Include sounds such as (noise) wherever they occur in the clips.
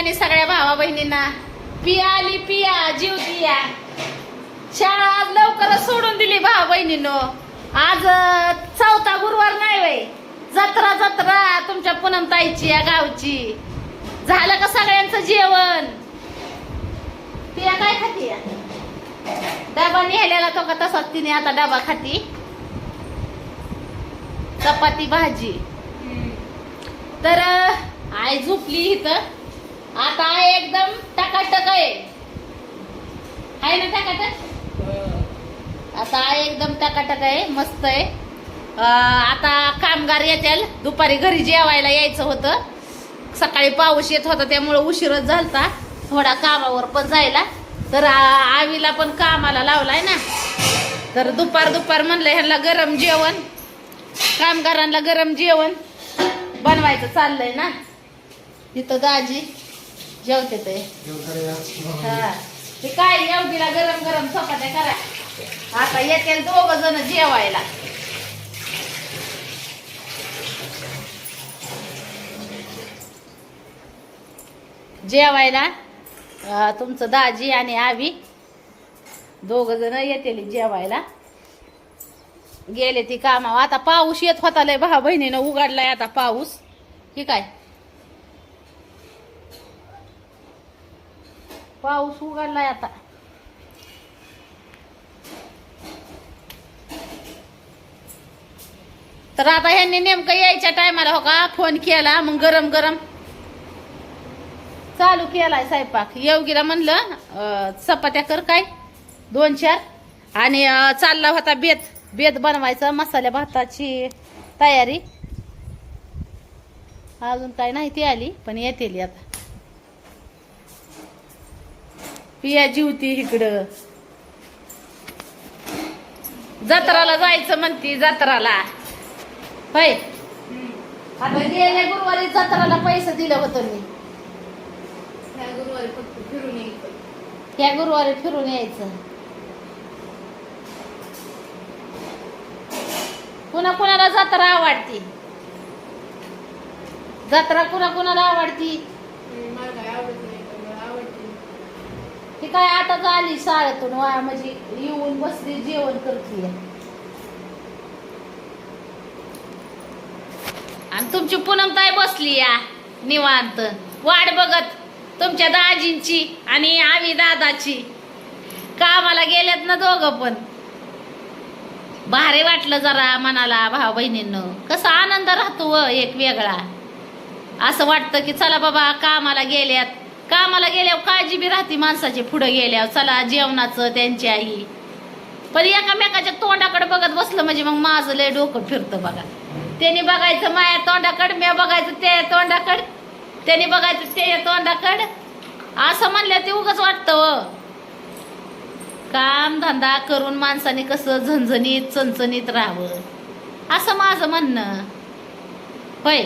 आणि सगळ्या भावा बहिणींना पिया आली पिया जीव दिया. शाळा आज लवकरच सोडून दिली भावा बहिणीनो आज चौथा गुरुवार नाही वय जत्रा जत्रा तुमच्या पूनम ताईची या गावची. झालं का सगळ्यांचं जेवण? पिया काय खाती? डबा नेलेला तो का तसाच तिने आता डबा खाती? चपाती भाजी. तर आई झोपली इथं. आहे ना आता एकदम टकाटक आहे मस्त आहे. आता कामगार येतील. दुपारी घरी जेवायला यायचं होतं. सकाळी पाऊस येत होता त्यामुळं उशीरच झालता. थोडा कामावर पण जायला. तर आवीला पण कामाला लावलाय ना. तर दुपार दुपार म्हणलं ह्यांना गरम जेवण. कामगारांना गरम जेवण. बनवायचं चाललंय ना. इथं दाजी. जेवते ते. हा. ते काय एवढीला गरम गरम चपात्या करा. आता येते दोघ जण जेवायला. जेवायला तुमचं दाजी आणि आवी दोघ जण येतील जेवायला. गेले ती कामावर. आता पाऊस येत होता लय भाऊ बहिणीनं उघडलाय आता पाऊस. ठीक आहे पाऊस उघडलाय आता. तर आता ह्यांनी नेमकं यायच्या टायमाला हो का? फोन केला मग गरम गरम चालू केलाय स्वयंपाक. येवगीला म्हणलं चपात्या कर काय? दोन चार. आणि चालला होता बेत. बेत बनवायचा मसाल्या भाताची तयारी. अजून काय नाही ती आली पण येतेली आता. पिया जीवती इकडं. जत्राला जायचं म्हणती जत्राला. होय. आता गेल्या गुरुवारी जत्राला पैसे दिलं होतं मी. ह्या गुरुवारी फक्त फिरून यायचं. त्या गुरुवारी फिरून यायचं. कुणा कुणाला जत्रा आवडती? जत्रा कुणा कुणाला आवडती मला काय आवडत नाही पण मला आवडते ती काय आता आली शाळेतून वाया म्हणजे येऊन बसली जेवण करते आणि तुमची पूनमताई बसली या निवांत. वाट बघत तुमच्या दाजींची आणि आम्ही दादाची. कामाला गेल्यात ना दोघं पण. भारी वाटलं जरा मनाला भाऊ बहिणींनो. कसा आनंद राहतो व एक वेगळा. असं वाटतं की चला बाबा कामाला गेल्यात. कामाला गेल्यावर काळजी बी राहते माणसाची. पुढे गेल्यावर चला जेवणाचं त्यांची आई. पण एकामेकाच्या तोंडाकडे बघत बसलं म्हणजे मग माझं लय डोकं फिरतं बघा. त्यांनी बघायचं माया तोंडाकड मी बघायचं ते तोंडाकड. त्यांनी बघायचं ते तोंडाकड. असं म्हणलं ते उगच वाटतं हो. काम धंदा करून माणसाने कसं झणझणीत चणचणीत राहावं. असं माझं म्हणणं. होय.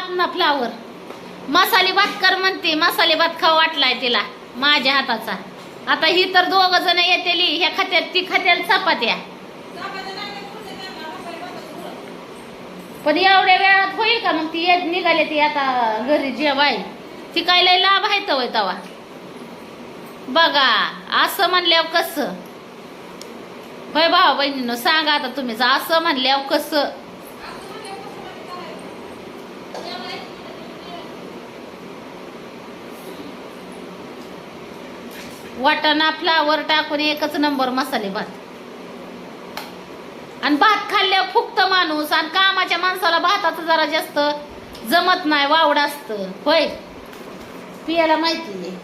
हा ना फ्लावर मसाले भात कर म्हणते मसाले भात खाऊ वाटलाय तिला माझ्या हाताचा. आता ही तर दोघ जण येतेली ह्या खात्यात ती खात्याला चपात्या. पण एवढ्या वेळात होईल का मग? ती येत निघाली ती आता घरी जेवाय. ती काय लय लाभ आहे तवय तवा. बघा असं म्हणल्यावर कसं? होय भाऊ बहिणीनं सांगा आता तुम्हीच असं म्हणल्यावर कसं? वाटाणा फ्लावर टाकून एकच नंबर मसाले भात. आणि भात खाल्ल्यावर फुकत माणूस आणि कामाच्या माणसाला भाताचं जरा जास्त जमत नाही वावड असतं. होय? पियाला माहिती आहे.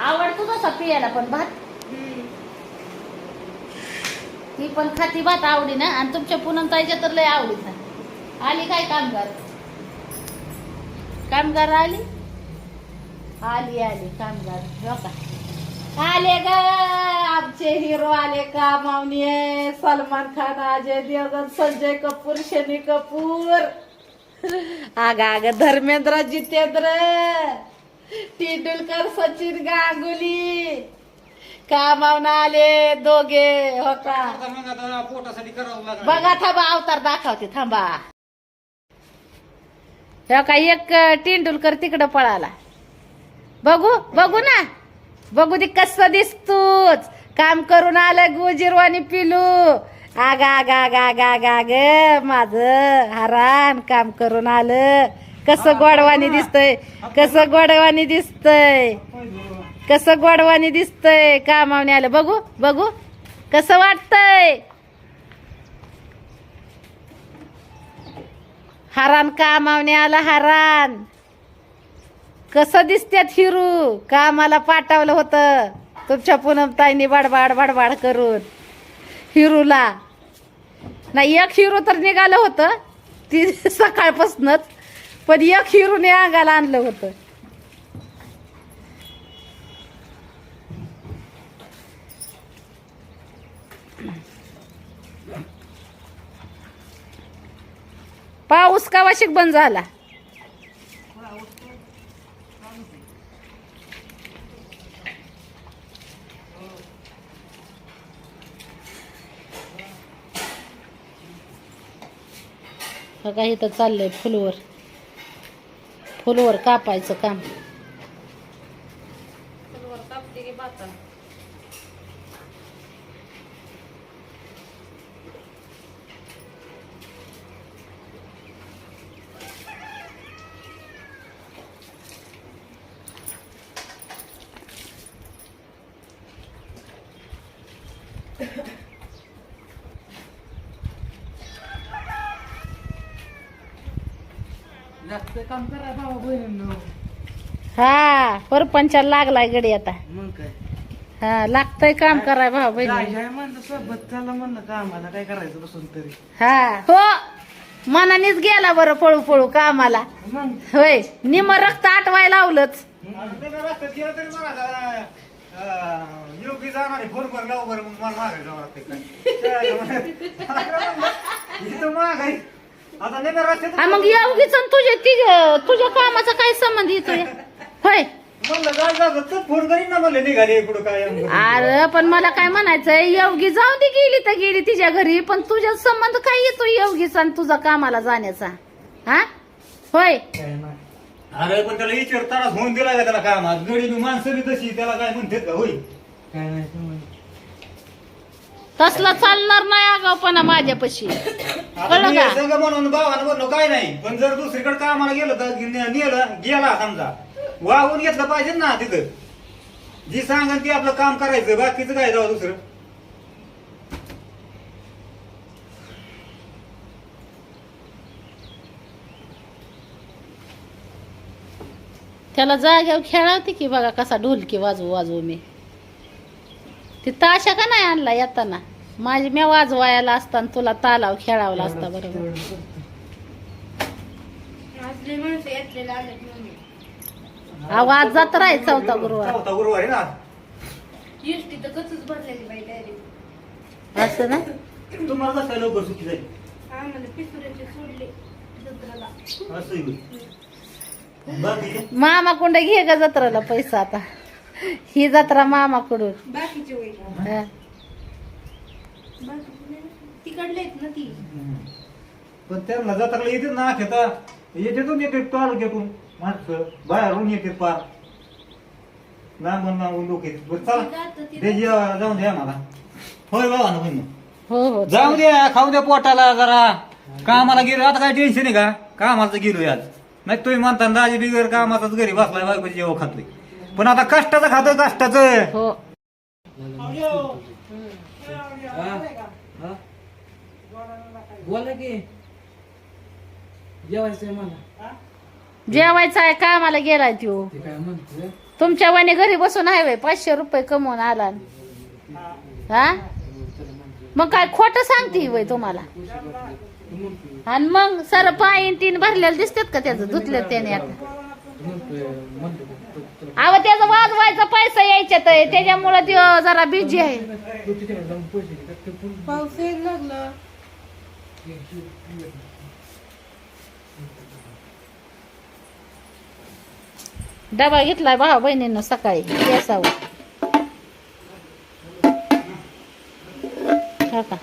आवडतो तसा पियाला पण भात. ती पण खाती भात आवडी ना आणि तुमच्या पुनम ताईच्या तर लय आवडीत ना आली काय कामगार? कामगार आली? आली आली कामगार का. आले ग आमचे हिरो आले का मावनी सलमान खान अजय देवगन संजय कपूर शनी कपूर. आग आग धर्मेंद्र जितेंद्र. तेंडुलकर सचिन गांगुली. का मावना आले दोघे? हो का? बघा थांबा अवतार दाखवते थांबा. हो का एक तेंडुलकर तिकडं पळाला. बघू बघू ना. बघू दे कसं दिसतोच. काम करून आलं गुजिरवाणी पिलू. आगा आगा आगा आगा आगा ग माझ हरान काम करून आलं. कसं गोडवानी दिसतंय. कसं गोडवानी दिसतंय. कसं गोडवानी दिसतंय. कामावणे आलं. बघू बघू. कसं वाटतंय? हरान कामावणे आला हरान. कसं दिसत्यात हिरू? कामाला पाठवलं होतं? तुमच्या पूनम ताईने बडबाड बडबाड करून. हिरूला. नाही एक हिरू तर निघालं होतं. ती (laughs) सकाळपासूनच. पण एक हिरूने अंगाला आणलं होतं. पाऊस का वाशिक बंद झाला? बघा इथं चाललंय फुलवर. फुलवर कापायचं काम. कापते की बाता जास्त काम करा भाऊ बहिणींनो. हा परपंचाला लागलाय गडी आता. मग काय? हा लागतंय काम कराय भाऊ बहिणी. जाय म्हणलं सोबत चला म्हणलं कामाला. काय करायचं बसून तरी? हा हो मनानेच गेला बरं पळू पळू कामाला. मग? होय निम रक्त आटवाय लावलंच. योगी जाणार आहे फोन कर लाव बरं मग मला मागायला जावं लागते (laughs) इथं माग आहे. आता नाही रस्त्यात हा मग येवगीच आणि तुझ्या कामाचा काय संबंध येतोय होय. म्हणलं काय जात तू फोन करीन ना मला निघाले इकडं काय आमचं. अरे पण मला काय म्हणायचंय येवगी जाऊ दे गेली तर गेली तिच्या घरी पण तुझ्या संबंध काय येतो येवगीचा आणि तुझा कामाला जाण्याचा? हा? होय. काय नाही. अरे पण त्याला विचार तारा होऊन दिला का त्याला कामात? गडी बी माणसं बी तशी त्याला काय म्हणतात का? होय. काय नाही तसला चालणार नाही आगावपणा माझ्यापाशी. आता कळलं मी का? संघ म्हणून भावानं म्हणलो काय नाही. पण जर दुसरीकडे कामाला गेलं तर ने- नेलं गेला समजा. वाहून घेतलं पाहिजे ना तिथं. जी सांगन ती आपलं काम करायचं बाकीचं काय जाऊ दुसरं? त्याला जाग्यावर खेळावते की बघा कसा ढोलकी वाजवू वाजवू मी? ती ताशा का नाही आणला येताना? माझी मी वाजवायला असताना तुला तालाव खेळावला असता बरोबर? आवाज जात राही चौथा गुरुवार. चौथा गुरुवार आहे ना? तर कचूच भरलेली बाई डायरेक्ट असं ना? तुम्हाला कसं काय लवकर सुट्टी झाली? आम्हाला पिसुऱ्याचे सोडले जत्राला. असं होईल. बाकी मामा कुंड घे ग जत्राला पैसा आता. ही जत्रा मामाकडून. बाकीचे वय हा. बाकीचे नाही. तिकडले आहेत ना ती. पण त्यांना जत्राला येते ना खेता. येतेतून येते तालुक्यातून माणसं. बाहेरून येते पार. लांबून लांबून लोक येतात. बरं चला. ते जे- जाऊन द्या मला होय बाबा ना बहिणी. हो हो जाऊ द्या खाऊ द्या पोटाला जरा. कामाला गेलो आता काय टेन्शन आहे का? कामाचं गेलो आज. नाही तुम्ही म्हणता राजी बिगर कामाचाच घरी बसलाय बायको जेव्हा खातोय. पण आता कष्टाचं खातोय कष्टाचं. हो. बोला की. जेवायचंय मला. जेवायचं आहे कामाला गेलाय ते काय तुमच्या वाणी घरी बसून आहे व्हय, पाचशे रुपये कमवून आला. हा? मग काय खोट सांगते वय तुम्हाला. आणि मग सर पायीन तीन भरलेलं दिसतात का त्याचं? धुतलं त्याने आता. अहो त्याचा वाजवायचा पैसा यायच्या तर त्याच्यामुळे ती जरा बिझी आहे. पाऊस लागला. डबा घेतलाय भाव बहिणीनं सकाळी केसावर. का?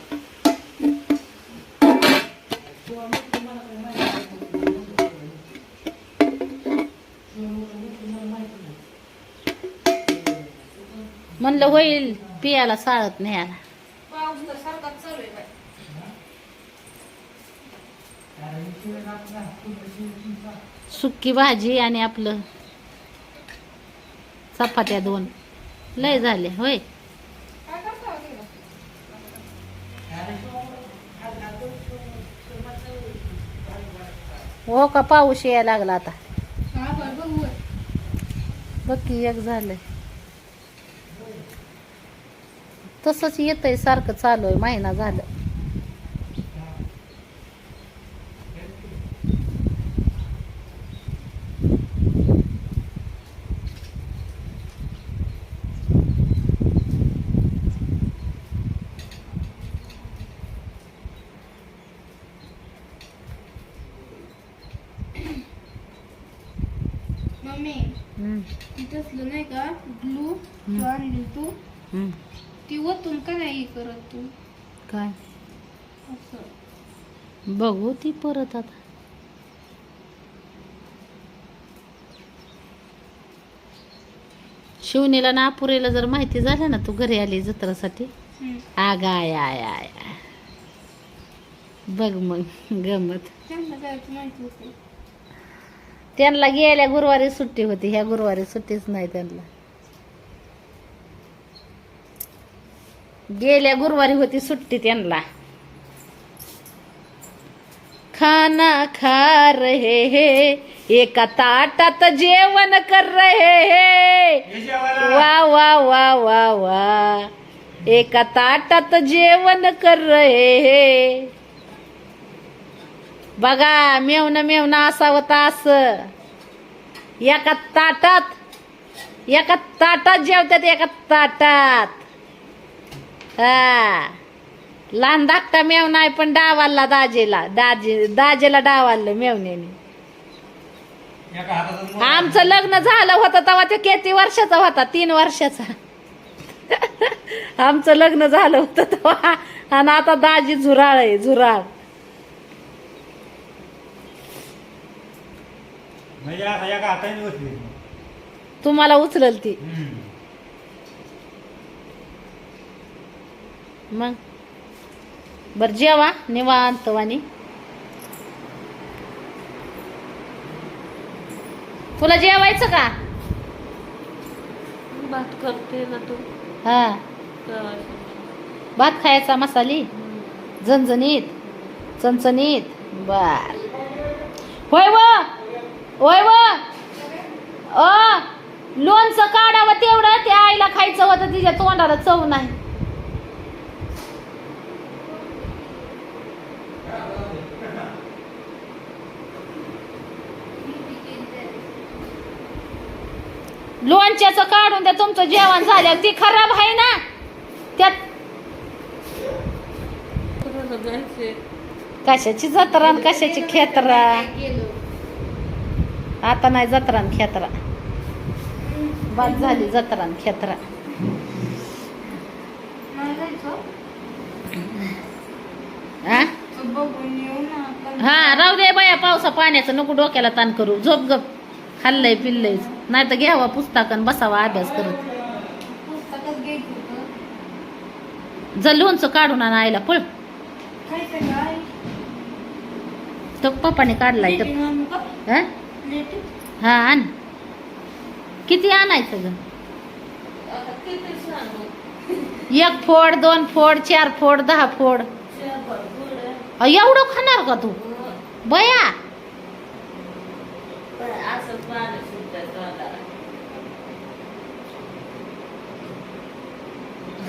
म्हणलं होईल पियाला साळत न्यायला. आला सुक्की भाजी आणि आपलं चपात्या दोन. लय झाले होय. हो का पाऊस यायला लागला आता. बघ की एक झालंय. तसंच येतंय सारखं चालू आहे महिना झालं. मम्मी हम्म, ती तसलं नाही का? ग्लू हम्म. तू का नाही करत तू? काय? असं. बघू ती परत आता. शिवनीला ना अपुरेला जर माहिती झालं ना तू घरी आली जत्रासाठी. हम्म. आग आय आय आय आय. बघ मग गमत. त्यांना काय माहिती होते. त्यांना गेल्या गुरुवारी सुट्टी होती ह्या गुरुवारी सुट्टीच नाही त्यांना. गेल्या गुरुवारी होती सुट्टी त्यांना खाना खा रहे हे एका ताटात जेवण कर रहे हे. वा वा वा वा वा. एका ताटात जेवण कर रहे हे. बघा मेवण मेवणं असावं तर असं एका ताटात एका ताटात जेवतात एका ताटात. हा. लहान धाकटा मेवणा आहे पण डावाला दाजेला. दाजे दाजेला डावालं मेवण्याने. आमचं लग्न झालं होतं तेव्हा ते किती वर्षाचा होता? तीन वर्षाचा. आमचं लग्न झालं होतं तेव्हा. आणि आता दाजी झुराळ आहे झुराळ. म्हणजे तुम्हाला उचलल ती. मग? बर जेवा निवांत वाणी तुला जेवायचं का? भात करते ना तू. हा. भात खायचा मसाली? झणझणीत? चणचणीत? बर. होय व? होय व? अ? लोणचं काढावं तेवढं त्या आईला खायचं होतं तिच्या तोंडाला चव नाही. लोणच्याच काढून त्या तुमचं जेवण झालं ती खराब आहे ना? त्यात कशाची जत्रा कशाची खेतरा? आता नाही जत्रा खेत्रा. खेतरा बाद झाली जत्रा आणि खेतरा. हा? हा राहू दे बाया पावसा पाण्याचं नको डोक्याला ताण करू. झोप गप. खाल्लंय पिल्लंय. नाही तर घ्यावा पुस्तक आणि बसावा अभ्यास करत. जर लोणचं काढून आण आईला पळ. तर पप्पाने काढलाय तर? हा? हा आण. किती आणायचं ग? एक फोड दोन फोड चार फोड दहा फोड. एवढं खाणार का तू? बया.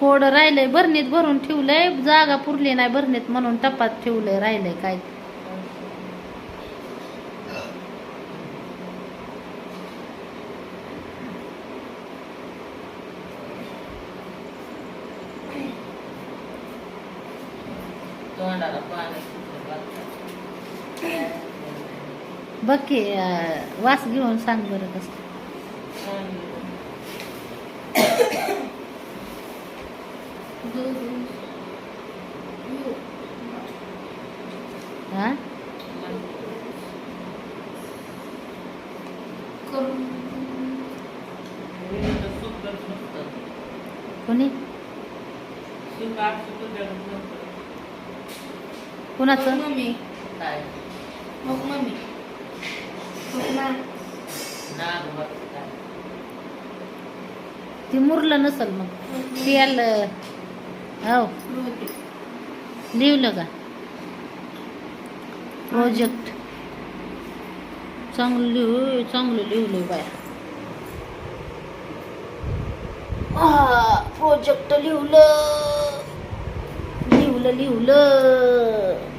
थोडं राहिलंय भरणीत भरून ठेवलंय जागा पुरली नाही भरणीत म्हणून टपात ठेवलंय राहिलंय काय? बघ. वास घेऊन सांग बरं कसं. हा कोणी कुणाचं मम्मी मग मम्मी मग ती मुरलं नसल मग ती आलं हो लिहिलं का? प्रोजेक्ट चांगलं लिहू चांगलं लिहिलं बाया. प्रोजेक्ट लिहलं. लिहलं लिहलं.